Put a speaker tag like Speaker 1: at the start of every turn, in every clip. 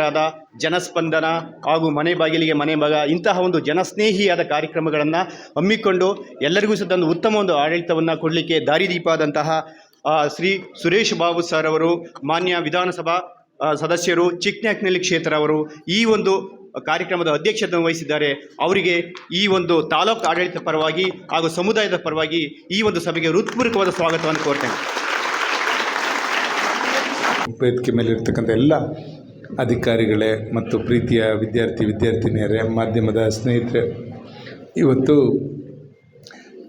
Speaker 1: ರಾದ ಜನಸ್ಪಂದನ ಹಾಗೂ ಮನೆ ಬಾಗಿಲಿಗೆ ಮನೆ ಮಗ, ಇಂತಹ ಒಂದು ಜನಸ್ನೇಹಿಯಾದ ಕಾರ್ಯಕ್ರಮಗಳನ್ನು ಹಮ್ಮಿಕೊಂಡು ಎಲ್ಲರಿಗೂ ಸಹ ಒಂದು ಉತ್ತಮ ಒಂದು ಆಡಳಿತವನ್ನು ಕೊಡಲಿಕ್ಕೆ ದಾರಿದೀಪ ಆದಂತಹ ಶ್ರೀ ಸುರೇಶ್ ಬಾಬು ಸರ್ ಅವರು, ಮಾನ್ಯ ವಿಧಾನಸಭಾ ಸದಸ್ಯರು ಚಿಕ್ನ್ಯಾಕ್ನಲ್ಲಿ ಕ್ಷೇತ್ರ ಅವರು ಈ ಒಂದು ಕಾರ್ಯಕ್ರಮದ ಅಧ್ಯಕ್ಷತೆ ವಹಿಸಿದ್ದಾರೆ. ಅವರಿಗೆ ಈ ಒಂದು ತಾಲೂಕು ಆಡಳಿತ ಪರವಾಗಿ ಹಾಗೂ ಸಮುದಾಯದ ಪರವಾಗಿ ಈ ಒಂದು ಸಭೆಗೆ ಹೃತ್ಪೂರ್ವಕವಾದ ಸ್ವಾಗತವನ್ನು ಕೋರ್ತೇನೆ.
Speaker 2: ವೇದಿಕೆ ಮೇಲೆ ಇರ್ತಕ್ಕಂಥ ಎಲ್ಲ ಅಧಿಕಾರಿಗಳೇ ಮತ್ತು ಪ್ರೀತಿಯ ವಿದ್ಯಾರ್ಥಿ ವಿದ್ಯಾರ್ಥಿನಿಯರೇ, ಮಾಧ್ಯಮದ ಸ್ನೇಹಿತರೆ, ಇವತ್ತು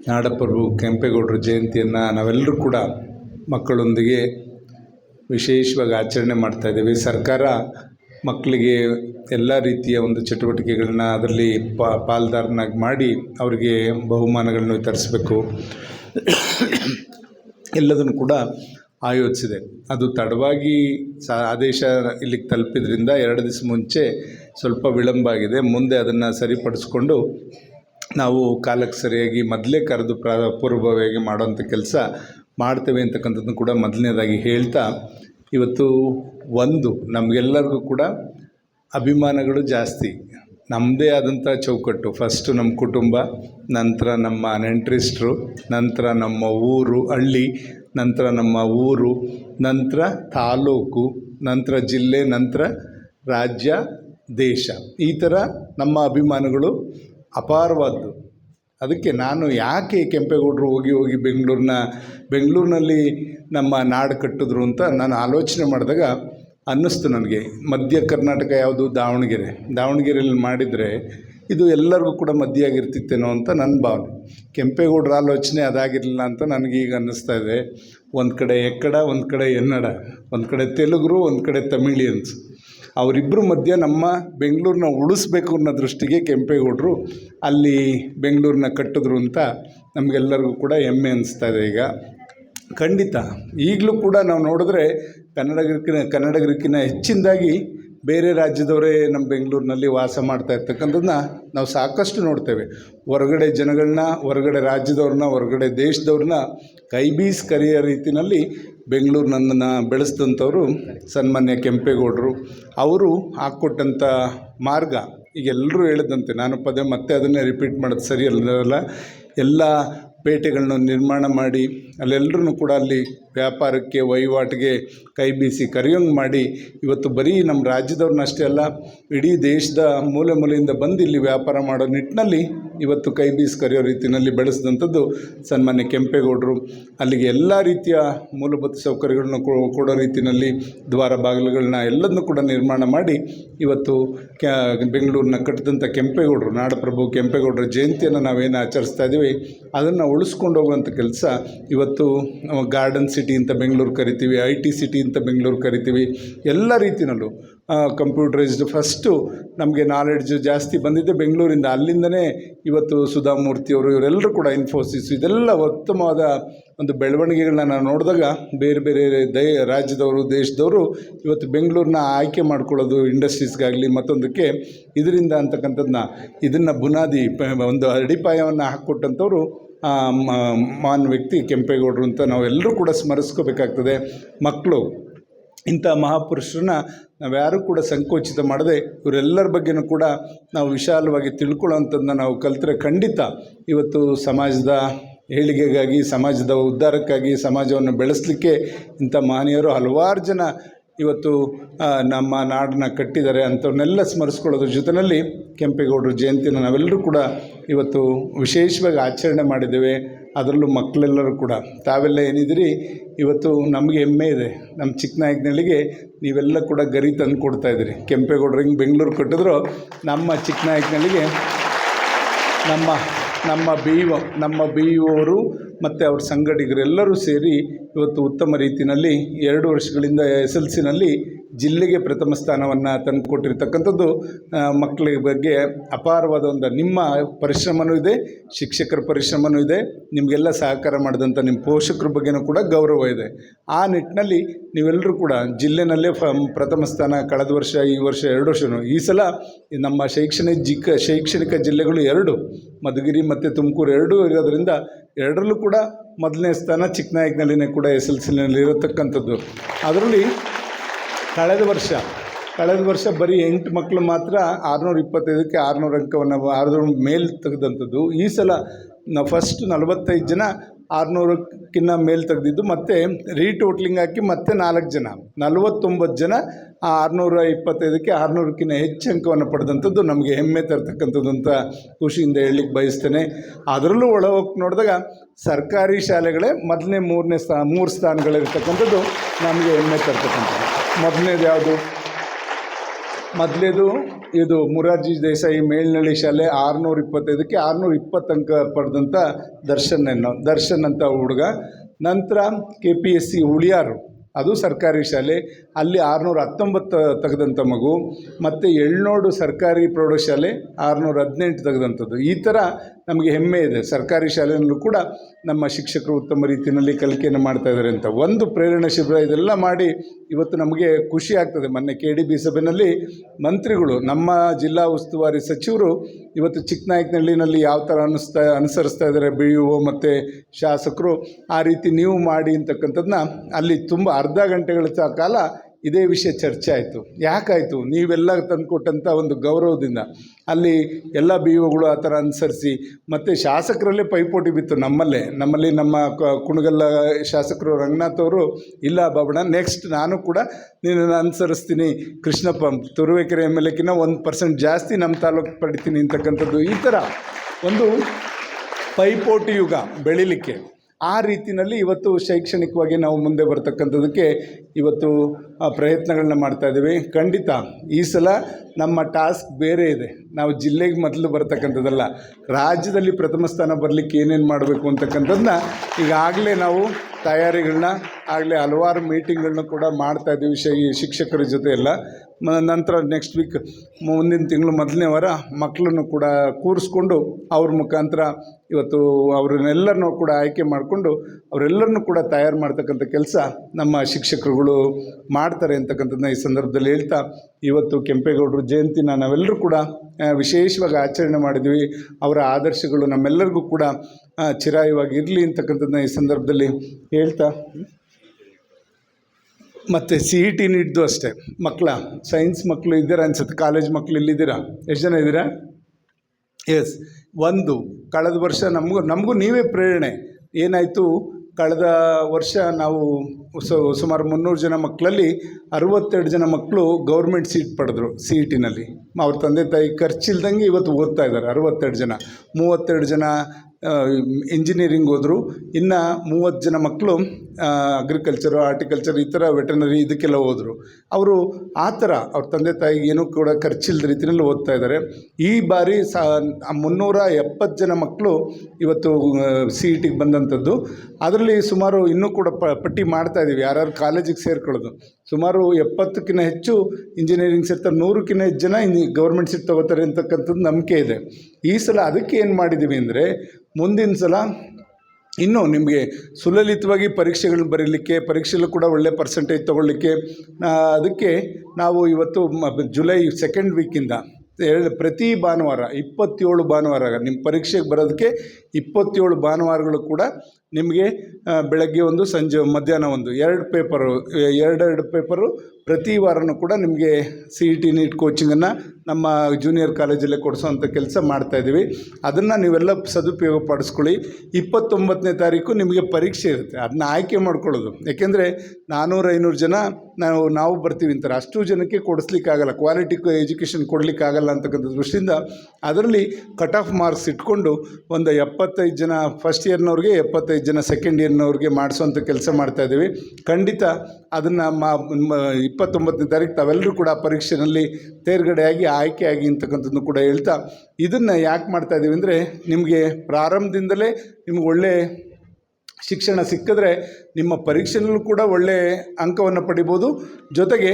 Speaker 2: ನಾಡಪ್ರಭು ಕೆಂಪೇಗೌಡರ ಜಯಂತಿಯನ್ನು ನಾವೆಲ್ಲರೂ ಕೂಡ ಮಕ್ಕಳೊಂದಿಗೆ ವಿಶೇಷವಾಗಿ ಆಚರಣೆ ಮಾಡ್ತಾ ಇದ್ದೀವಿ. ಸರ್ಕಾರ ಮಕ್ಕಳಿಗೆ ಎಲ್ಲ ರೀತಿಯ ಒಂದು ಚಟುವಟಿಕೆಗಳನ್ನ ಅದರಲ್ಲಿ ಪಾಲ್ದಾರನಾಗಿ ಮಾಡಿ ಅವರಿಗೆ ಬಹುಮಾನಗಳನ್ನು ವಿತರಿಸಬೇಕು. ಎಲ್ಲದನ್ನು ಕೂಡ ಆಯೋಜಿಸಿದೆ. ಅದು ತಡವಾಗಿ ಸ, ಆದೇಶ ಇಲ್ಲಿಗೆ ತಲುಪಿದ್ರಿಂದ ಎರಡು ದಿವಸ ಮುಂಚೆ ಸ್ವಲ್ಪ ವಿಳಂಬ ಆಗಿದೆ. ಮುಂದೆ ಅದನ್ನು ಸರಿಪಡಿಸ್ಕೊಂಡು ನಾವು ಕಾಲಕ್ಕೆ ಸರಿಯಾಗಿ ಮೊದಲೇ ಕರೆದು ಪ್ರ, ಪೂರ್ವಭಾವಿಯಾಗಿ ಮಾಡೋಂಥ ಕೆಲಸ ಮಾಡ್ತೇವೆ ಅಂತಕ್ಕಂಥದ್ದನ್ನು ಕೂಡ ಮೊದಲನೇದಾಗಿ ಹೇಳ್ತಾ, ಇವತ್ತು ಒಂದು, ನಮಗೆಲ್ಲರಿಗೂ ಕೂಡ ಅಭಿಮಾನಗಳು ಜಾಸ್ತಿ. ನಮ್ಮದೇ ಆದಂಥ ಚೌಕಟ್ಟು. ಫಸ್ಟು ನಮ್ಮ ಕುಟುಂಬ, ನಂತರ ನಮ್ಮ ನೆಂಟ್ರಿಸ್ಟ್ರು, ನಂತರ ನಮ್ಮ ಊರು, ಹಳ್ಳಿ ನಂತರ ನಮ್ಮ ಊರು, ನಂತರ ತಾಲೂಕು, ನಂತರ ಜಿಲ್ಲೆ, ನಂತರ ರಾಜ್ಯ, ದೇಶ. ಈ ಥರ ನಮ್ಮ ಅಭಿಮಾನಗಳು ಅಪಾರವಾದ್ದು. ಅದಕ್ಕೆ ನಾನು ಯಾಕೆ ಕೆಂಪೇಗೌಡರು ಹೋಗಿ ಹೋಗಿ ಬೆಂಗಳೂರನ್ನ ಬೆಂಗಳೂರಿನಲ್ಲಿ ನಮ್ಮ ನಾಡು ಕಟ್ಟಿದ್ರು ಅಂತ ನಾನು ಆಲೋಚನೆ ಮಾಡಿದಾಗ ಅನ್ನಿಸ್ತು ನನಗೆ. ಮಧ್ಯ ಕರ್ನಾಟಕ ಯಾವುದು ದಾವಣಗೆರೆ. ದಾವಣಗೆರೆಯಲ್ಲಿ ಮಾಡಿದರೆ ಇದು ಎಲ್ಲರಿಗೂ ಕೂಡ ಮದ್ದಿಯಾಗಿರ್ತಿತ್ತೇನೋ ಅಂತ ನನ್ನ ಭಾವನೆ. ಕೆಂಪೇಗೌಡರ ಆಲೋಚನೆ ಅದಾಗಿರಲಿಲ್ಲ ಅಂತ ನನಗೀಗ ಅನ್ನಿಸ್ತಾ ಇದೆ. ಒಂದು ಕಡೆ ಎಕ್ಕಡ, ಒಂದು ಕಡೆ ಎನ್ನಡ, ಒಂದು ಕಡೆ ತೆಲುಗರು, ಒಂದು ಕಡೆ ತಮಿಳಿಯನ್ಸ್. ಅವರಿಬ್ಬರ ಮಧ್ಯೆ ನಮ್ಮ ಬೆಂಗಳೂರನ್ನ ಉಳಿಸ್ಬೇಕು ಅನ್ನೋ ದೃಷ್ಟಿಗೆ ಕೆಂಪೇಗೌಡರು ಅಲ್ಲಿ ಬೆಂಗಳೂರನ್ನ ಕಟ್ಟಿದ್ರು ಅಂತ ನಮಗೆಲ್ಲರಿಗೂ ಕೂಡ ಹೆಮ್ಮೆ ಅನಿಸ್ತಾ ಇದೆ ಈಗ. ಖಂಡಿತ. ಈಗಲೂ ಕೂಡ ನಾವು ನೋಡಿದ್ರೆ ಕನ್ನಡಗರಿಕಿನ ಕನ್ನಡಗರಿಕಿನ ಹೆಚ್ಚಿನದಾಗಿ ಬೇರೆ ರಾಜ್ಯದವರೇ ನಮ್ಮ ಬೆಂಗಳೂರಿನಲ್ಲಿ ವಾಸ ಮಾಡ್ತಾ ಇರ್ತಕ್ಕಂಥದ್ದನ್ನ ನಾವು ಸಾಕಷ್ಟು ನೋಡ್ತೇವೆ. ಹೊರಗಡೆ ಜನಗಳನ್ನ, ಹೊರಗಡೆ ರಾಜ್ಯದವ್ರನ್ನ, ಹೊರಗಡೆ ದೇಶದವ್ರನ್ನ ಕೈ ಬೀಸ್ ಕರೆಯೋ ರೀತಿಯಲ್ಲಿ ಬೆಂಗಳೂರು ನನ್ನನ್ನು ಬೆಳೆಸಿದಂಥವ್ರು ಸನ್ಮಾನ್ಯ ಕೆಂಪೇಗೌಡರು. ಅವರು ಹಾಕ್ಕೊಟ್ಟಂಥ ಮಾರ್ಗ ಈಗ ಎಲ್ಲರೂ ಹೇಳಿದಂತೆ, ನಾನು ಪದೇ ಮತ್ತೆ ಅದನ್ನೇ ರಿಪೀಟ್ ಮಾಡೋದು ಸರಿ ಅಲ್ಲ, ಎಲ್ಲ ಪೇಟೆಗಳನ್ನ ನಿರ್ಮಾಣ ಮಾಡಿ ಅಲ್ಲೆಲ್ಲರೂ ಕೂಡ ಅಲ್ಲಿ ವ್ಯಾಪಾರಕ್ಕೆ, ವಹಿವಾಟಿಗೆ ಕೈ ಬೀಸಿ ಕರೆಯೋಂಗೆ ಮಾಡಿ, ಇವತ್ತು ಬರೀ ನಮ್ಮ ರಾಜ್ಯದವ್ರನ್ನ ಅಷ್ಟೇ ಅಲ್ಲ, ಇಡೀ ದೇಶದ ಮೂಲೆ ಮೂಲೆಯಿಂದ ಬಂದು ಇಲ್ಲಿ ವ್ಯಾಪಾರ ಮಾಡೋ ನಿಟ್ಟಿನಲ್ಲಿ ಇವತ್ತು ಕೈ ಬೀಸ್ ಕರೆಯೋ ರೀತಿಯಲ್ಲಿ ಬೆಳೆಸಿದಂಥದ್ದು ಸನ್ಮಾನ್ಯ ಕೆಂಪೇಗೌಡರು. ಅಲ್ಲಿಗೆ ಎಲ್ಲ ರೀತಿಯ ಮೂಲಭೂತ ಸೌಕರ್ಯಗಳನ್ನು ಕೊಡೋ ರೀತಿಯಲ್ಲಿ ದ್ವಾರ ಬಾಗಿಲುಗಳನ್ನ ಎಲ್ಲದನ್ನೂ ಕೂಡ ನಿರ್ಮಾಣ ಮಾಡಿ ಇವತ್ತು ಕ್ಯಾ, ಬೆಂಗಳೂರನ್ನ ಕಟ್ಟಿದಂಥ ಕೆಂಪೇಗೌಡರು, ನಾಡಪ್ರಭು ಕೆಂಪೇಗೌಡರ ಜಯಂತಿಯನ್ನು ನಾವೇನು ಆಚರಿಸ್ತಾ ಇದ್ದೀವಿ, ಅದನ್ನು ಉಳಿಸ್ಕೊಂಡು ಹೋಗುವಂಥ ಕೆಲಸ ಇವತ್ತು ಗಾರ್ಡನ್ ಸಿಟಿ ಅಂತ ಬೆಂಗಳೂರು ಕರಿತೀವಿ, ಐ ಟಿ ಸಿಟಿ ಅಂತ ಬೆಂಗಳೂರು ಕರಿತೀವಿ, ಎಲ್ಲ ರೀತಿಯಲ್ಲೂ ಕಂಪ್ಯೂಟರೈಸ್ಡ್ ಫಸ್ಟು ನಮಗೆ ನಾಲೆಡ್ಜ್ ಜಾಸ್ತಿ ಬಂದಿದ್ದೆ ಬೆಂಗಳೂರಿಂದ. ಅಲ್ಲಿಂದನೇ ಇವತ್ತು ಸುಧಾಮೂರ್ತಿಯವರು ಇವರೆಲ್ಲರೂ ಕೂಡ ಇನ್ಫೋಸಿಸ್ ಇದೆಲ್ಲ ಉತ್ತಮವಾದ ಒಂದು ಬೆಳವಣಿಗೆಗಳನ್ನ ನಾವು ನೋಡಿದಾಗ ಬೇರೆ ಬೇರೆ ದೈ, ರಾಜ್ಯದವರು, ದೇಶದವರು ಇವತ್ತು ಬೆಂಗಳೂರನ್ನ ಆಯ್ಕೆ ಮಾಡ್ಕೊಳ್ಳೋದು ಇಂಡಸ್ಟ್ರೀಸ್ಗಾಗಲಿ ಮತ್ತೊಂದಕ್ಕೆ ಇದರಿಂದ ಅಂತಕ್ಕಂಥದ್ದನ್ನ ಇದನ್ನು ಬುನಾದಿ ಒಂದು ಅಡಿಪಾಯವನ್ನು ಹಾಕ್ಕೊಟ್ಟಂಥವ್ರು ಮಾನ್ ವ್ಯಕ್ತಿ ಕೆಂಪೇಗೌಡರು ಅಂತ ನಾವೆಲ್ಲರೂ ಕೂಡ ಸ್ಮರಿಸ್ಕೋಬೇಕಾಗ್ತದೆ. ಮಕ್ಕಳು ಇಂಥ ಮಹಾಪುರುಷರನ್ನ ನಾವ್ಯಾರೂ ಕೂಡ ಸಂಕೋಚಿತ ಮಾಡದೆ ಇವರೆಲ್ಲರ ಬಗ್ಗೆನೂ ಕೂಡ ನಾವು ವಿಶಾಲವಾಗಿ ತಿಳ್ಕೊಳ್ಳೋವಂಥದ್ದನ್ನ ನಾವು ಕಲಿತರೆ ಖಂಡಿತ. ಇವತ್ತು ಸಮಾಜದ ಏಳಿಗೆಗಾಗಿ, ಸಮಾಜದ ಉದ್ಧಾರಕ್ಕಾಗಿ, ಸಮಾಜವನ್ನು ಬೆಳೆಸಲಿಕ್ಕೆ ಇಂಥ ಮಹನೀಯರು ಹಲವಾರು ಜನ ಇವತ್ತು ನಮ್ಮ ನಾಡನ್ನ ಕಟ್ಟಿದ್ದಾರೆ ಅಂಥವ್ರನ್ನೆಲ್ಲ ಸ್ಮರಿಸ್ಕೊಳ್ಳೋದ್ರ ಜೊತೆಯಲ್ಲಿ ಕೆಂಪೇಗೌಡರ ಜಯಂತಿನ ನಾವೆಲ್ಲರೂ ಕೂಡ ಇವತ್ತು ವಿಶೇಷವಾಗಿ ಆಚರಣೆ ಮಾಡಿದ್ದೇವೆ. ಅದರಲ್ಲೂ ಮಕ್ಕಳೆಲ್ಲರೂ ಕೂಡ, ತಾವೆಲ್ಲ ಏನಿದ್ದೀರಿ? ಇವತ್ತು ನಮಗೆ ಹೆಮ್ಮೆ ಇದೆ. ನಮ್ಮ ಚಿಕ್ಕನಾಯಕನಹಳ್ಳಿಗೆ ನೀವೆಲ್ಲ ಕೂಡ ಗರಿ ತಂದು ಕೊಡ್ತಾ ಇದ್ದೀರಿ. ಕೆಂಪೇಗೌಡರು ಹಿಂಗೆ ಬೆಂಗಳೂರು ಕಟ್ಟಿದ್ರು, ನಮ್ಮ ಚಿಕ್ಕನಾಯಕನಹಳ್ಳಿಗೆ ನಮ್ಮ ನಮ್ಮ ಬಿ ಇ ನಮ್ಮ ಬಿ ಇ ಅವರು ಮತ್ತು ಅವ್ರ ಸಂಘಟಿಗರೆಲ್ಲರೂ ಸೇರಿ ಇವತ್ತು ಉತ್ತಮ ರೀತಿಯಲ್ಲಿ ಎರಡು ವರ್ಷಗಳಿಂದ ಎಸ್ ಎಲ್ ಸಿನಲ್ಲಿ ಜಿಲ್ಲೆಗೆ ಪ್ರಥಮ ಸ್ಥಾನವನ್ನು ತಂದು ಕೊಟ್ಟಿರ್ತಕ್ಕಂಥದ್ದು ಮಕ್ಕಳ ಬಗ್ಗೆ ಅಪಾರವಾದ ಒಂದು ನಿಮ್ಮ ಪರಿಶ್ರಮನೂ ಇದೆ, ಶಿಕ್ಷಕರ ಪರಿಶ್ರಮನೂ ಇದೆ, ನಿಮಗೆಲ್ಲ ಸಹಕಾರ ಮಾಡಿದಂಥ ನಿಮ್ಮ ಪೋಷಕರ ಬಗ್ಗೆನೂ ಕೂಡ ಗೌರವ ಇದೆ. ಆ ನಿಟ್ಟಿನಲ್ಲಿ ನೀವೆಲ್ಲರೂ ಕೂಡ ಜಿಲ್ಲೆನಲ್ಲೇ ಪ್ರಥಮ ಸ್ಥಾನ ಕಳೆದ ವರ್ಷ, ಈ ವರ್ಷ ಎರಡು ವರ್ಷವೂ ಈ ಸಲ ನಮ್ಮ ಶೈಕ್ಷಣಿಕ ಜಿಕ್ಕ ಶೈಕ್ಷಣಿಕ ಜಿಲ್ಲೆಗಳು ಎರಡು, ಮಧುಗಿರಿ ಮತ್ತು ತುಮಕೂರು ಎರಡೂ ಇರೋದರಿಂದ ಎರಡರಲ್ಲೂ ಕೂಡ ಮೊದಲನೇ ಸ್ಥಾನ ಚಿಕ್ಕನಾಯಕನಲ್ಲಿನೇ ಕೂಡ ಎಸ್ ಎಲ್ ಸಿನಲ್ಲಿ ಇರತಕ್ಕಂಥದ್ದು ಅದರಲ್ಲಿ ಕಳೆದ ವರ್ಷ ಕಳೆದ ವರ್ಷ ಬರೀ ಎಂಟು ಮಕ್ಕಳು ಮಾತ್ರ ಆರುನೂರ ಇಪ್ಪತ್ತೈದಕ್ಕೆ ಆರುನೂರು ಅಂಕವನ್ನು ಆರುನೂರ ಮೇಲೆ ತೆಗೆದಂಥದ್ದು. ಈ ಸಲ ನಾವು ಫಸ್ಟ್ ನಲವತ್ತೈದು ಜನ ಆರುನೂರಕ್ಕಿಂತ ಮೇಲೆ ತೆಗೆದಿದ್ದು, ಮತ್ತು ರೀಟೋಟ್ಲಿಂಗ್ ಹಾಕಿ ಮತ್ತೆ ನಾಲ್ಕು ಜನ. ನಲವತ್ತೊಂಬತ್ತು ಜನ ಆ ಆರುನೂರ ಇಪ್ಪತ್ತೈದಕ್ಕೆ ಆರುನೂರಕ್ಕಿಂತ ಹೆಚ್ಚು ಅಂಕವನ್ನು ಪಡೆದಂಥದ್ದು. ನಮಗೆ ಹೆಮ್ಮೆ ತರ್ತಕ್ಕಂಥದ್ದು ಅಂತ ಖುಷಿಯಿಂದ ಹೇಳಲಿಕ್ಕೆ ಬಯಸ್ತೇನೆ. ಅದರಲ್ಲೂ ಒಳ ಹೋಗಿ ನೋಡಿದಾಗ ಸರ್ಕಾರಿ ಶಾಲೆಗಳೇ ಮೊದಲನೇ, ಮೂರನೇ ಸ್ಥಾನ ಮೂರು ಸ್ಥಾನಗಳಿರ್ತಕ್ಕಂಥದ್ದು ನಮಗೆ ಹೆಮ್ಮೆ ತರ್ತಕ್ಕಂಥದ್ದು. ಮೊದಲನೇದು ಯಾವುದು? ಮೊದಲೇದು ಇದು ಮುರಾರ್ಜಿ ದೇಸಾಯಿ ಮೇಲ್ನಳ್ಳಿ ಶಾಲೆ ಆರುನೂರ ಇಪ್ಪತ್ತೈದಕ್ಕೆ ಆರುನೂರ ಇಪ್ಪತ್ತು ಅಂಕ ಪಡೆದಂಥ ದರ್ಶನ್ ಅನ್ನೋ ದರ್ಶನ್ ಅಂತ ಹುಡುಗ. ನಂತರ ಕೆ ಪಿ ಎಸ್ ಸಿ ಉಳಿಯಾರು. ಅದು ಸರ್ಕಾರಿ ಶಾಲೆ. ಅಲ್ಲಿ ಆರುನೂರ ಹತ್ತೊಂಬತ್ತು ತೆಗೆದಂಥ ಮಗು. ಮತ್ತು ಎಳ್ನೋಡು ಸರ್ಕಾರಿ ಪ್ರೌಢಶಾಲೆ ಆರುನೂರ ಹದಿನೆಂಟು ತೆಗೆದಂಥದ್ದು ಈ ಥರ ನಮಗೆ ಹೆಮ್ಮೆ ಇದೆ. ಸರ್ಕಾರಿ ಶಾಲೆಯಲ್ಲೂ ಕೂಡ ನಮ್ಮ ಶಿಕ್ಷಕರು ಉತ್ತಮ ರೀತಿಯಲ್ಲಿ ಕಲಿಕೆಯನ್ನು ಮಾಡ್ತಾ ಇದ್ದಾರೆ ಅಂತ. ಒಂದು ಪ್ರೇರಣಾ ಶಿಬಿರ ಇದೆಲ್ಲ ಮಾಡಿ ಇವತ್ತು ನಮಗೆ ಖುಷಿ ಆಗ್ತದೆ. ಮೊನ್ನೆ ಕೆ ಡಿ ಬಿ ಸಭೆಯಲ್ಲಿ ಮಂತ್ರಿಗಳು, ನಮ್ಮ ಜಿಲ್ಲಾ ಉಸ್ತುವಾರಿ ಸಚಿವರು ಇವತ್ತು ಚಿಕ್ಕನಾಯಕನಹಳ್ಳಿನಲ್ಲಿ ಯಾವ ಥರ ಅನಿಸ್ತಾ, ಅನುಸರಿಸ್ತಾ ಇದ್ದಾರೆ, ಬಿ ಯು ಒ ಮತ್ತು ಶಾಸಕರು, ಆ ರೀತಿ ನೀವು ಮಾಡಿ ಅಂತಕ್ಕಂಥದ್ದನ್ನ ಅಲ್ಲಿ ತುಂಬ ಅರ್ಧ ಗಂಟೆಗಳ ಕಾಲ ಇದೇ ವಿಷಯ ಚರ್ಚೆ ಆಯಿತು. ಯಾಕಾಯಿತು? ನೀವೆಲ್ಲ ತಂದುಕೊಟ್ಟಂಥ ಒಂದು ಗೌರವದಿಂದ ಅಲ್ಲಿ ಎಲ್ಲ ಬಿ ಒಗಳು ಆ ಥರ ಅನುಸರಿಸಿ, ಮತ್ತು ಶಾಸಕರಲ್ಲೇ ಪೈಪೋಟಿ ಬಿತ್ತು ನಮ್ಮಲ್ಲೇ. ನಮ್ಮಲ್ಲಿ ನಮ್ಮ ಕುಣಗಲ್ಲ ಶಾಸಕರು ರಂಗನಾಥ್ ಅವರು, ಇಲ್ಲ ಬಾಬಣ್ಣ ನೆಕ್ಸ್ಟ್ ನಾನು ಕೂಡ ನಿನ್ನನ್ನು ಅನುಸರಿಸ್ತೀನಿ. ಕೃಷ್ಣಪ್ಪ, ತುರುವೇಕೆರೆ ಎಂ ಎಲ್ ಎಕ್ಕಿಂತ ಒಂದು ಪರ್ಸೆಂಟ್ ಜಾಸ್ತಿ ನಮ್ಮ ತಾಲೂಕು ಪಡಿತೀನಿ ಅಂತಕ್ಕಂಥದ್ದು ಈ ಥರ ಒಂದು ಪೈಪೋಟಿ ಯುಗ ಬೆಳಿಲಿಕ್ಕೆ. ಆ ರೀತಿಯಲ್ಲಿ ಇವತ್ತು ಶೈಕ್ಷಣಿಕವಾಗಿ ನಾವು ಮುಂದೆ ಬರ್ತಕ್ಕಂಥದ್ದಕ್ಕೆ ಇವತ್ತು ಪ್ರಯತ್ನಗಳನ್ನ ಮಾಡ್ತಾ ಇದ್ದೀವಿ. ಖಂಡಿತ, ಈ ಸಲ ನಮ್ಮ ಟಾಸ್ಕ್ ಬೇರೆ ಇದೆ. ನಾವು ಜಿಲ್ಲೆಗೆ ಮೊದಲು ಬರ್ತಕ್ಕಂಥದ್ದಲ್ಲ, ರಾಜ್ಯದಲ್ಲಿ ಪ್ರಥಮ ಸ್ಥಾನ ಬರಲಿಕ್ಕೆ ಏನೇನು ಮಾಡಬೇಕು ಅಂತಕ್ಕಂಥದ್ದನ್ನ ಈಗಾಗಲೇ ನಾವು ತಯಾರಿಗಳನ್ನ, ಆಗಲೇ ಹಲವಾರು ಮೀಟಿಂಗ್ಗಳನ್ನ ಕೂಡ ಮಾಡ್ತಾ ಇದ್ದೀವಿ ಶಿಕ್ಷಕರ ಜೊತೆ ಎಲ್ಲ. ಮ, ನಂತರ ನೆಕ್ಸ್ಟ್ ವೀಕ್ ಮುಂದಿನ ತಿಂಗಳು ಮೊದಲನೇ ವಾರ ಮಕ್ಕಳನ್ನು ಕೂಡ ಕೂರಿಸ್ಕೊಂಡು ಅವ್ರ ಮುಖಾಂತರ ಇವತ್ತು ಅವ್ರನ್ನೆಲ್ಲರನ್ನೂ ಕೂಡ ಆಯ್ಕೆ ಮಾಡಿಕೊಂಡು ಅವರೆಲ್ಲರನ್ನೂ ಕೂಡ ತಯಾರು ಮಾಡ್ತಕ್ಕಂಥ ಕೆಲಸ ನಮ್ಮ ಶಿಕ್ಷಕರುಗಳು ಮಾಡ್ತಾರೆ ಅಂತಕ್ಕಂಥದ್ದನ್ನ ಈ ಸಂದರ್ಭದಲ್ಲಿ ಹೇಳ್ತಾ, ಇವತ್ತು ಕೆಂಪೇಗೌಡರು ಜಯಂತಿನ ನಾವೆಲ್ಲರೂ ಕೂಡ ವಿಶೇಷವಾಗಿ ಆಚರಣೆ ಮಾಡಿದ್ವಿ. ಅವರ ಆದರ್ಶಗಳು ನಮ್ಮೆಲ್ಲರಿಗೂ ಕೂಡ ಚಿರಾಯವಾಗಿ ಇರಲಿ ಅಂತಕ್ಕಂಥದ್ದನ್ನ ಈ ಸಂದರ್ಭದಲ್ಲಿ ಹೇಳ್ತಾ ಮತ್ತು ಸಿ ಇ ಟಿ ನೀಡಿದ್ದು ಅಷ್ಟೇ. ಮಕ್ಕಳ ಸೈನ್ಸ್ ಮಕ್ಕಳು ಇದ್ದೀರಾ ಅನ್ಸುತ್ತೆ? ಕಾಲೇಜ್ ಮಕ್ಕಳು ಇಲ್ಲಿದ್ದೀರಾ? ಎಷ್ಟು ಜನ ಇದ್ದೀರಾ? ಎಸ್ ಒಂದು, ಕಳೆದ ವರ್ಷ ನಮಗೂ ನಮಗೂ ನೀವೇ ಪ್ರೇರಣೆ. ಏನಾಯಿತು? ಕಳೆದ ವರ್ಷ ನಾವು ಸುಮಾರು ಮುನ್ನೂರು ಜನ ಮಕ್ಕಳಲ್ಲಿ ಅರವತ್ತೆರಡು ಜನ ಮಕ್ಕಳು ಗೌರ್ಮೆಂಟ್ ಸೀಟ್ ಪಡೆದ್ರು ಸಿ ಇ ಟಿನಲ್ಲಿ ಅವ್ರ ತಂದೆ ತಾಯಿ ಖರ್ಚಿಲ್ದಂಗೆ ಇವತ್ತು ಓದ್ತಾ ಇದ್ದಾರೆ, ಅರವತ್ತೆರಡು ಜನ. ಮೂವತ್ತೆರಡು ಜನ ಇಂಜಿನಿಯರಿಂಗ್ ಹೋದರು. ಇನ್ನು ಮೂವತ್ತು ಜನ ಮಕ್ಕಳು ಅಗ್ರಿಕಲ್ಚರು ಆರ್ಟಿಕಲ್ಚರ್ ಈ ಥರ ವೆಟನರಿ ಇದಕ್ಕೆಲ್ಲ ಹೋದರು. ಅವರು ಆ ಥರ ಅವ್ರ ತಂದೆ ತಾಯಿಗೆ ಏನೂ ಕೂಡ ಖರ್ಚಿಲ್ಲದ ರೀತಿಯಲ್ಲಿ ಓದ್ತಾ ಇದ್ದಾರೆ. ಈ ಬಾರಿ ಸಾ ಮುನ್ನೂರ ಎಪ್ಪತ್ತು ಜನ ಮಕ್ಕಳು ಇವತ್ತು ಸಿ ಇ ಟಿಗೆ ಬಂದಂಥದ್ದು. ಅದರಲ್ಲಿ ಸುಮಾರು ಇನ್ನೂ ಕೂಡ ಪಟ್ಟಿ ಮಾಡ್ತಾ ಇದ್ದೀವಿ. ಯಾರ್ಯಾರು ಕಾಲೇಜಿಗೆ ಸೇರ್ಕೊಳ್ಳೋದು. ಸುಮಾರು ಎಪ್ಪತ್ತಕ್ಕಿಂತ ಹೆಚ್ಚು ಇಂಜಿನಿಯರಿಂಗ್ ಸೇರ್ತಾರೆ ನೂರಕ್ಕಿಂತ ಹೆಚ್ಚು ಜನ ಇಂಜಿ ಗೌರ್ಮೆಂಟ್ ಸೀಟ್ ತೊಗೋತಾರೆ ಅಂತಕ್ಕಂಥದ್ದು ನಂಬಿಕೆ ಇದೆ. ಈ ಸಲ ಅದಕ್ಕೆ ಏನು ಮಾಡಿದ್ದೀವಿ ಅಂದರೆ, ಮುಂದಿನ ಸಲ ಇನ್ನು ನಿಮಗೆ ಸುಲಲಿತವಾಗಿ ಪರೀಕ್ಷೆಗಳನ್ನ ಬರೀಲಿಕ್ಕೆ, ಪರೀಕ್ಷೆಯಲ್ಲೂ ಕೂಡ ಒಳ್ಳೆ ಪರ್ಸೆಂಟೇಜ್ ತೊಗೊಳ್ಳಿಕ್ಕೆ ಅದಕ್ಕೆ ನಾವು ಇವತ್ತು ಜುಲೈ ಸೆಕೆಂಡ್ ವೀಕಿಂದ ಎರಡು ಪ್ರತಿ ಭಾನುವಾರ, ಇಪ್ಪತ್ತೇಳು ಭಾನುವಾರ ನಿಮ್ಮ ಪರೀಕ್ಷೆಗೆ ಬರೋದಕ್ಕೆ ಇಪ್ಪತ್ತೇಳು ಭಾನುವಾರಗಳು ಕೂಡ ನಿಮಗೆ ಬೆಳಗ್ಗೆ ಒಂದು, ಸಂಜೆ ಮಧ್ಯಾಹ್ನ ಒಂದು, ಎರಡು ಪೇಪರು ಎರಡೆರಡು ಪೇಪರು ಪ್ರತಿ ವಾರನೂ ಕೂಡ ನಿಮಗೆ ಸಿ ಇ ಟಿ ನೀಟ್ ಕೋಚಿಂಗನ್ನು ನಮ್ಮ ಜೂನಿಯರ್ ಕಾಲೇಜಲ್ಲೇ ಕೊಡಿಸೋವಂಥ ಕೆಲಸ ಮಾಡ್ತಾಯಿದ್ದೀವಿ ಅದನ್ನು ನೀವೆಲ್ಲ ಸದುಪಯೋಗ ಪಡಿಸ್ಕೊಳ್ಳಿ. ಇಪ್ಪತ್ತೊಂಬತ್ತನೇ ತಾರೀಕು ನಿಮಗೆ ಪರೀಕ್ಷೆ ಇರುತ್ತೆ. ಅದನ್ನ ಆಯ್ಕೆ ಮಾಡ್ಕೊಳ್ಳೋದು. ಯಾಕೆಂದರೆ ನಾನ್ನೂರು ಐನೂರು ಜನ ನಾವು ನಾವು ಬರ್ತೀವಿ ಅಂತಾರೆ ಅಷ್ಟು ಜನಕ್ಕೆ ಕೊಡಿಸ್ಲಿಕ್ಕಾಗಲ್ಲ. ಕ್ವಾಲಿಟಿ ಎಜುಕೇಷನ್ ಕೊಡಲಿಕ್ಕಾಗಲ್ಲ ಅಂತಕ್ಕಂಥ ದೃಷ್ಟಿಯಿಂದ ಅದರಲ್ಲಿ ಕಟ್ ಆಫ್ ಮಾರ್ಕ್ಸ್ ಇಟ್ಕೊಂಡು ಒಂದು ಎಪ್ಪತ್ತೈದು ಜನ ಫಸ್ಟ್ ಇಯರ್ನವ್ರಿಗೆ ಎಪ್ಪತ್ತೈದು ಜನ ಸೆಕೆಂಡ್ ಇಯರ್ನವ್ರಿಗೆ ಮಾಡಿಸೋಂಥ ಕೆಲಸ ಮಾಡ್ತಾಯಿದ್ದೀವಿ ಖಂಡಿತ ಅದನ್ನು ಮ- ಇಪ್ಪತ್ತೊಂಬತ್ತನೇ ತಾರೀಕು ತಾವೆಲ್ಲರೂ ಕೂಡ ಪರೀಕ್ಷೆಯಲ್ಲಿ ತೇರ್ಗಡೆಯಾಗಿ ಆಯ್ಕೆಯಾಗಿ ಅಂತಕ್ಕಂಥದ್ದು ಕೂಡ ಹೇಳ್ತಾ ಇದನ್ನು ಯಾಕೆ ಮಾಡ್ತಾಯಿದ್ದೀವಿ ಅಂದರೆ ನಿಮಗೆ ಪ್ರಾರಂಭದಿಂದಲೇ ನಿಮ್ಗೆ ಒಳ್ಳೆ ಶಿಕ್ಷಣ ಸಿಕ್ಕಿದ್ರೆ ನಿಮ್ಮ ಪರೀಕ್ಷೆಯಲ್ಲೂ ಕೂಡ ಒಳ್ಳೆಯ ಅಂಕವನ್ನು ಪಡಿಬೋದು. ಜೊತೆಗೆ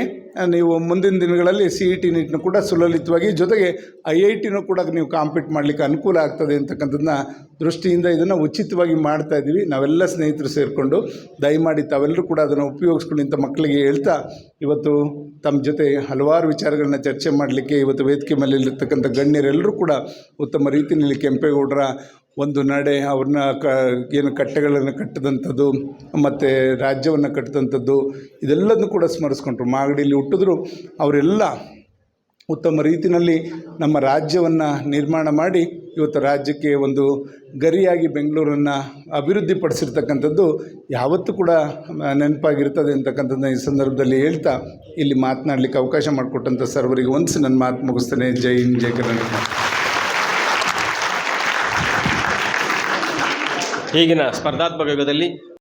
Speaker 2: ನೀವು ಮುಂದಿನ ದಿನಗಳಲ್ಲಿ ಸಿ ಇ ಟಿ ನೀಟ್ನು ಕೂಡ ಸುಲಲಿತವಾಗಿ, ಜೊತೆಗೆ ಐ ಐ ಟಿನೂ ಕೂಡ ನೀವು ಕಾಂಪೀಟ್ ಮಾಡಲಿಕ್ಕೆ ಅನುಕೂಲ ಆಗ್ತದೆ ಅಂತಕ್ಕಂಥದ್ದನ್ನ ದೃಷ್ಟಿಯಿಂದ ಇದನ್ನು ಉಚಿತವಾಗಿ ಮಾಡ್ತಾ ಇದ್ದೀವಿ. ನಾವೆಲ್ಲ ಸ್ನೇಹಿತರು ಸೇರಿಕೊಂಡು, ದಯಮಾಡಿ ತಾವೆಲ್ಲರೂ ಕೂಡ ಅದನ್ನು ಉಪಯೋಗಿಸ್ಕೊಂಡು ಇಂಥ ಮಕ್ಕಳಿಗೆ ಹೇಳ್ತಾ, ಇವತ್ತು ತಮ್ಮ ಜೊತೆ ಹಲವಾರು ವಿಚಾರಗಳನ್ನ ಚರ್ಚೆ ಮಾಡಲಿಕ್ಕೆ, ಇವತ್ತು ವೇದಿಕೆ ಮೇಲೆ ಗಣ್ಯರೆಲ್ಲರೂ ಕೂಡ ಉತ್ತಮ ರೀತಿಯಲ್ಲಿ ಕೆಂಪೇಗೌಡರ ಒಂದು ನಡೆ ಅವ್ರನ್ನ ಕ, ಏನು ಕಟ್ಟೆಗಳನ್ನು ಕಟ್ಟಿದಂಥದ್ದು, ಮತ್ತು ರಾಜ್ಯವನ್ನು ಕಟ್ಟಿದಂಥದ್ದು, ಇದೆಲ್ಲದನ್ನು ಕೂಡ ಸ್ಮರಿಸ್ಕೊಂಡ್ರು. ಮಾಗಡಿಯಲ್ಲಿ ಹುಟ್ಟಿದ್ರು ಅವರೆಲ್ಲ ಉತ್ತಮ ರೀತಿಯಲ್ಲಿ ನಮ್ಮ ರಾಜ್ಯವನ್ನು ನಿರ್ಮಾಣ ಮಾಡಿ, ಇವತ್ತು ರಾಜ್ಯಕ್ಕೆ ಒಂದು ಗರಿಯಾಗಿ ಬೆಂಗಳೂರನ್ನು ಅಭಿವೃದ್ಧಿಪಡಿಸಿರ್ತಕ್ಕಂಥದ್ದು ಯಾವತ್ತೂ ಕೂಡ ನೆನಪಾಗಿರ್ತದೆ ಅಂತಕ್ಕಂಥದ್ದು ಈ ಸಂದರ್ಭದಲ್ಲಿ ಹೇಳ್ತಾ, ಇಲ್ಲಿ ಮಾತನಾಡಲಿಕ್ಕೆ ಅವಕಾಶ ಮಾಡಿಕೊಟ್ಟಂಥ ಸರ್ವರಿಗೆ ಒಂದು ನನ್ನ ಮಾತು ಮುಗಿಸ್ತೇನೆ. ಜೈ ಹಿಂದ್, ಜೈ ಕರ್ನಾಟಕ.
Speaker 3: ಈಗಿನ ಸ್ಪರ್ಧಾತ್ಮಕ ಯುಗದಲ್ಲಿ